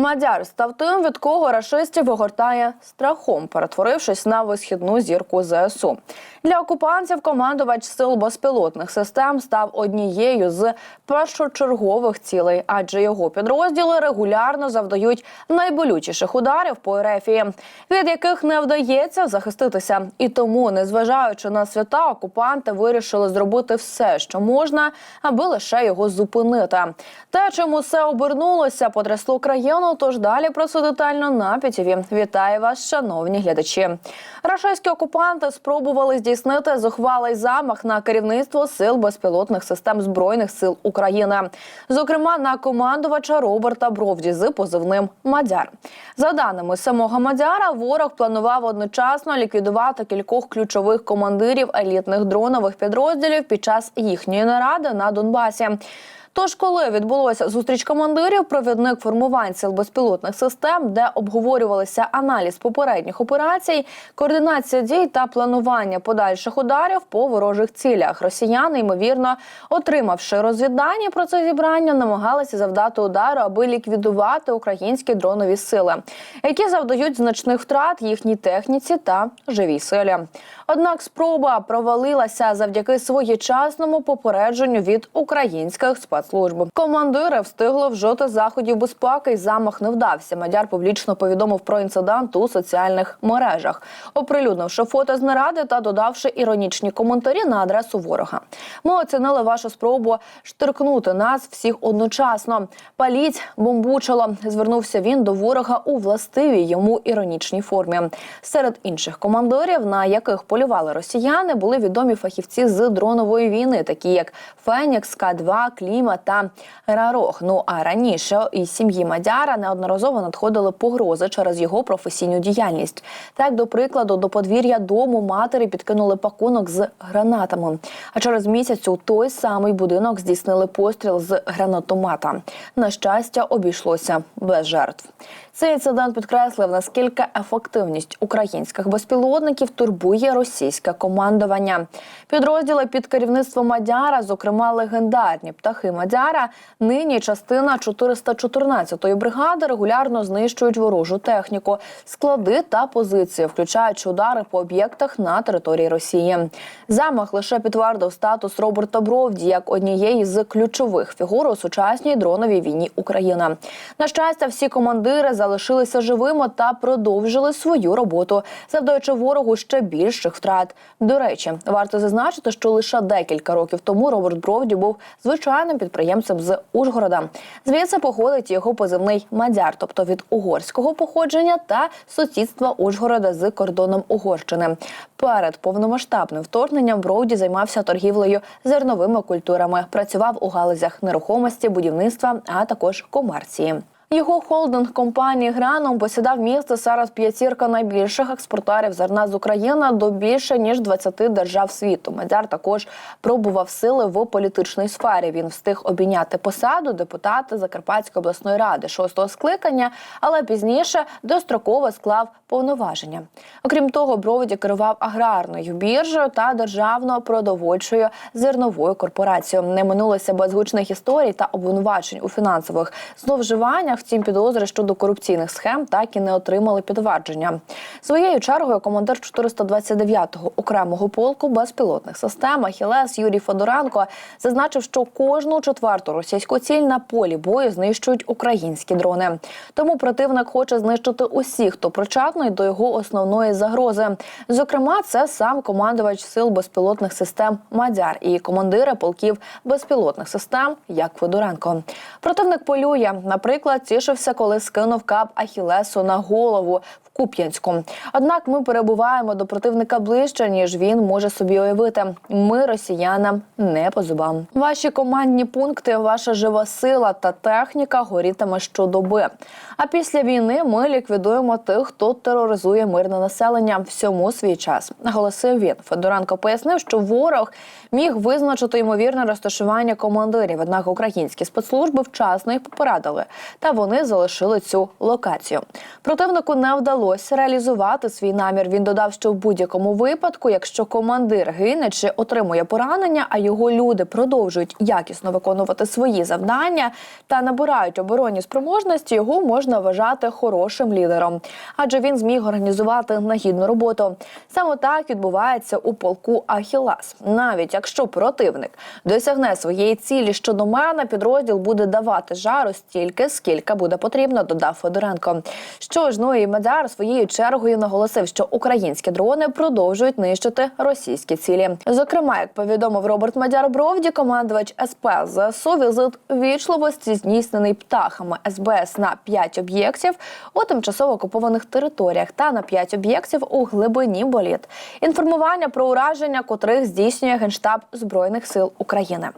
Мадяр став тим, від кого рашистів огортає страхом, перетворившись на висхідну зірку ЗСУ. Для окупантів командувач сил безпілотних систем став однією з першочергових цілей, адже його підрозділи регулярно завдають найболючіших ударів по РФії, від яких не вдається захиститися. І тому, незважаючи на свята, окупанти вирішили зробити все, що можна, аби лише його зупинити. Те, чим усе обернулося, потрясло країну. Тож далі про це детально на ПІТІВІ. Вітаю вас, шановні глядачі. Рашистські окупанти спробували здійснити зухвалий замах на керівництво сил безпілотних систем збройних сил України, зокрема на командувача Роберта Бровді з позивним Мадяр. За даними самого Мадяра, ворог планував одночасно ліквідувати кількох ключових командирів елітних дронових підрозділів під час їхньої наради на Донбасі. Тож, коли відбулося зустріч командирів, провідник формувань сил безпілотних систем, де обговорювалися аналіз попередніх операцій, координація дій та планування подальших ударів по ворожих цілях, росіяни ймовірно, отримавши розвіддані про це зібрання, намагалися завдати удару, аби ліквідувати українські дронові сили, які завдають значних втрат їхній техніці та живій силі. Однак спроба провалилася завдяки своєчасному попередженню від українських спецслужб. Командири встигли вжити заходів безпеки, і замах не вдався. Мадяр публічно повідомив про інцидент у соціальних мережах, оприлюднивши фото з наради та додавши іронічні коментарі на адресу ворога. Ми оцінили вашу спробу штиркнути нас всіх одночасно. Паліть бомбучило. Звернувся він до ворога у властивій йому іронічній формі. Серед інших командирів, на яких полювали росіяни, були відомі фахівці з дронової війни, такі як Фенікс, К-2, Кліма та Рарох. Ну а раніше із сім'ї Мадяра неодноразово надходили погрози через його професійну діяльність. Так, до прикладу, до подвір'я дому матері підкинули пакунок з гранатами. А через місяць у той самий будинок здійснили постріл з гранатомата. На щастя, обійшлося без жертв. Цей інцидент підкреслив, наскільки ефективність українських безпілотників турбує російське командування. Підрозділи під керівництвом Мадяра, зокрема легендарні птахи Мадяра, нині частина 414-ї бригади регулярно знищують ворожу техніку, склади та позиції, включаючи удари по об'єктах на території Росії. Замах лише підтвердив статус Роберта Бровді як однієї з ключових фігур у сучасній дроновій війні України. На щастя, всі командири залишилися живими та продовжили свою роботу, завдаючи ворогу ще більших втрат. До речі, варто зазначити, що лише декілька років тому Роберт Бровді був звичайним підприємцем з Ужгорода. Звідси походить його позивний Мадяр, тобто від угорського походження та сусідства Ужгорода з кордоном Угорщини. Перед повномасштабним вторгненням Броуді займався торгівлею зерновими культурами, працював у галузях нерухомості, будівництва, а також комерції. Його холдинг компанії Граном посідав місце серед п'ятірка найбільших експортерів зерна з України до більше ніж 20 держав світу. Мадяр також пробував сили в політичній сфері. Він встиг обійняти посаду депутата Закарпатської обласної ради шостого скликання, але пізніше достроково склав повноваження. Окрім того, Броводі керував аграрною біржею та державно продовольчою зерновою корпорацією. Не минулося без гучних історій та обвинувачень у фінансових зловживаннях. Втім, підозри щодо корупційних схем так і не отримали підтвердження. Своєю чергою командир 429-го окремого полку безпілотних систем Ахілес Юрій Федоренко зазначив, що кожну четверту російську ціль на полі бою знищують українські дрони. Тому противник хоче знищити усіх, хто причетний до його основної загрози. Зокрема, це сам командувач сил безпілотних систем Мадяр і командири полків безпілотних систем як Федоренко. Противник полює, наприклад тішився, коли скинув кап Ахілесу на голову в Куп'янську. Однак ми перебуваємо до противника ближче, ніж він може собі уявити. Ми росіянам не по зубам. Ваші командні пункти, ваша жива сила та техніка горітиме щодоби. А після війни ми ліквідуємо тих, хто тероризує мирне населення всьому свій час. Наголосив він. Федоренко пояснив, що ворог міг визначити ймовірне розташування командирів. Однак українські спецслужби вчасно їх попередили та вони залишили цю локацію. Противнику не вдалося реалізувати свій намір. Він додав, що в будь-якому випадку, якщо командир гине чи отримує поранення, а його люди продовжують якісно виконувати свої завдання та набирають оборонні спроможності, його можна вважати хорошим лідером, адже він зміг організувати нагідну роботу. Саме так відбувається у полку Ахілас. Навіть якщо противник досягне своєї цілі щодо мене, підрозділ буде давати жару стільки, скільки буде потрібно, додав Федоренко. Що ж, ну і Медяр своєю чергою наголосив, що українські дрони продовжують нищити російські цілі. Зокрема, як повідомив Роберт Мадяр Бровді, командувач СП ЗСУ, візит вічливості здійснений птахами СБС на 5 об'єктів у тимчасово окупованих територіях та на 5 об'єктів у глибині боліт. Інформування про ураження, котрих здійснює генштаб збройних сил України.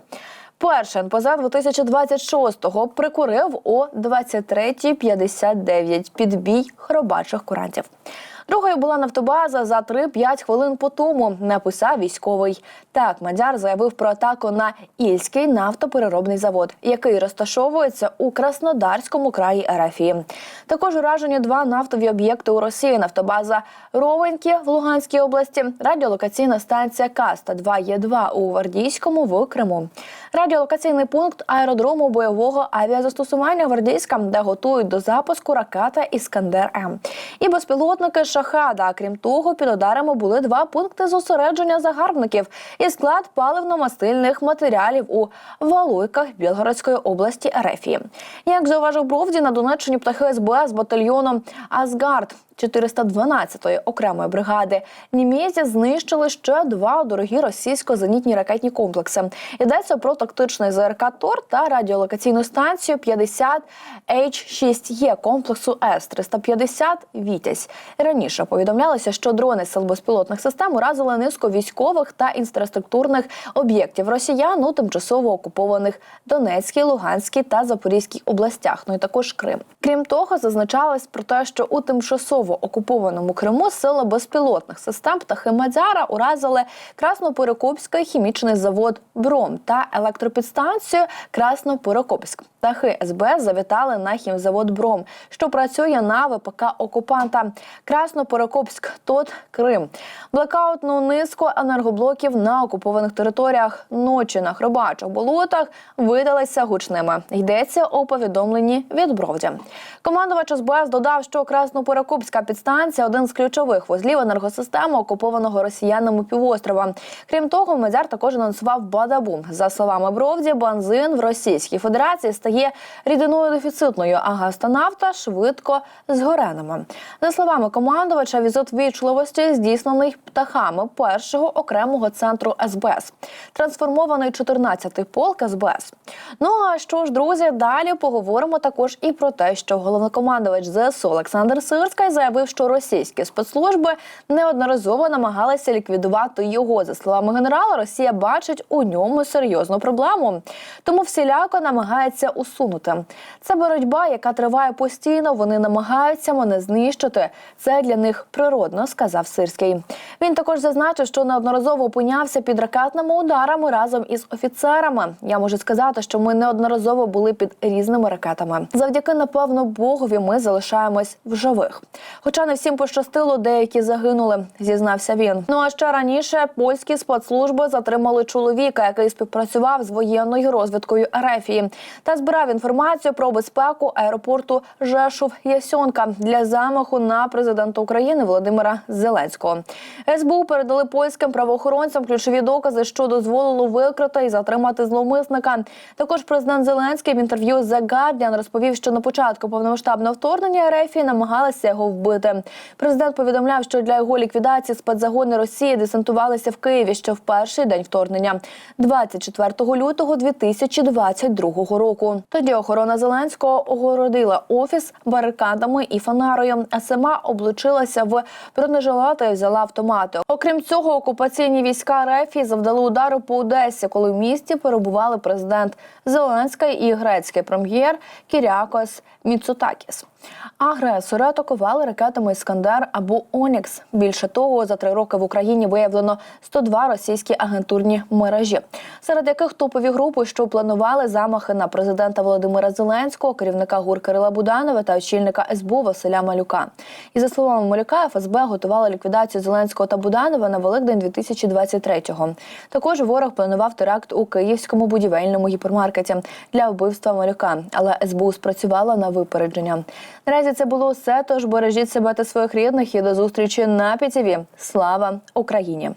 Перший НПЗ 2026-го прикурив о 23.59 під бій хробачих курантів. Другою була нафтобаза за 3-5 хвилин по тому, написав військовий. Так, Мадяр заявив про атаку на Ільський нафтопереробний завод, який розташовується у Краснодарському краї РФІ. Також уражені два нафтові об'єкти у Росії: нафтобаза Ровенькі в Луганській області, радіолокаційна станція Каста 2 є 2 у Гвардійському в Криму. Радіолокаційний пункт аеродрому бойового авіазастосування Гвардійська, де готують до запуску ракета Іскандер М і безпілотники Шахада. Крім того, під ударами були два пункти зосередження загарбників і склад паливно-мастильних матеріалів у Валуйках Білгородської області Ерефії. Як зауважив Бровді, на Донеччині птахи СБ з батальйоном Асгард 412-ї окремої бригади Німезі знищили ще два дорогі російсько-зенітні ракетні комплекси. Йдеться про тактичний ЗРК ТОР та радіолокаційну станцію 50 H6Е комплексу С-350 «Вітязь». Раніше повідомлялося, що дрони сил безпілотних систем уразили низку військових та інфраструктурних об'єктів росіян у тимчасово окупованих Донецькій, Луганській та Запорізькій областях. Ну і також Крим. Крім того, зазначалось про те, що у тимчасово окупованому Криму сили безпілотних систем птахи Мадяра уразили Краснопорокопський хімічний завод Бром та електропідстанцію Краснопорокопськ. Птахи СБ завітали на хімзавод Бром, що працює на ВПК окупанта Краснопорокопськ, тот Крим. Блекаутну низку енергоблоків на окупованих територіях ночі на хробачих болотах видалися гучними. Йдеться у повідомленні від Бровді. Командувач СБС додав, що Краснопорокопська підстанція один з ключових вузлів енергосистеми окупованого росіянами півострова. Крім того, Медяр також анонсував Бадабум. За словами Бровді, бензин в Російській Федерації стає рідиною дефіцитною, а газ та нафта швидко згореними. За словами командувача, візит вічливості здійснений птахами першого окремого центру СБС, трансформований 14-й полк СБС. Ну а що ж, друзі, далі поговоримо також і про те, що головнокомандувач ЗСУ Олександр Сирський заявив, що російські спецслужби неодноразово намагалися ліквідувати його. За словами генерала, Росія бачить у ньому серйозну проблему, тому всіляко намагається усунути. Це боротьба, яка триває постійно. Вони намагаються мене знищити. Це для них природно, сказав Сирський. Він також зазначив, що неодноразово опинявся під ракетними ударами разом із офіцерами. Я можу сказати, що ми неодноразово були під різними ракетами. Завдяки, напевно, Богові ми залишаємось в живих. Хоча не всім пощастило, деякі загинули, зізнався він. Ну а ще раніше польські спецслужби затримали чоловіка, який співпрацював з воєнною розвідкою Ерефії та збирав інформацію про безпеку аеропорту Жешув Ясьонка для замаху на президента України Володимира Зеленського. СБУ передали польським правоохоронцям ключові докази, що дозволило викрити і затримати зловмисника. Також президент Зеленський в інтерв'ю The Guardian розповів, що на початку повномасштабного вторгнення РФ намагалися його вбити. Президент повідомляв, що для його ліквідації спецзагони Росії десантувалися в Києві ще в перший день вторгнення, 24 лютого 2022 року. Тоді охорона Зеленського огородила офіс барикадами і фонарою, а сама облучилася в бронежилети і взяла автомати. Окрім цього, окупаційні війська РФ завдали удару по Одесі, коли в місті перебували президент Зеленський і грецький прем'єр Кірякос Міцутакіс. Агресори атакували ракетами Іскандер або Онікс. Більше того, за три роки в Україні виявлено 102 російські агентурні мережі, серед яких топові групи, що планували замахи на президента Володимира Зеленського, керівника ГУР Кирила Буданова та очільника СБУ Василя Малюка. І за словами Малюка, ФСБ готувала ліквідацію Зеленського та Буданова на Великдень 2023-го. Також ворог планував теракт у київському будівельному гіпермаркеті для вбивства Малюка, але СБУ спрацювала на випередження. Наразі це було все. Тож бережіть себе та своїх рідних і до зустрічі на ПІТІВІ. Слава Україні!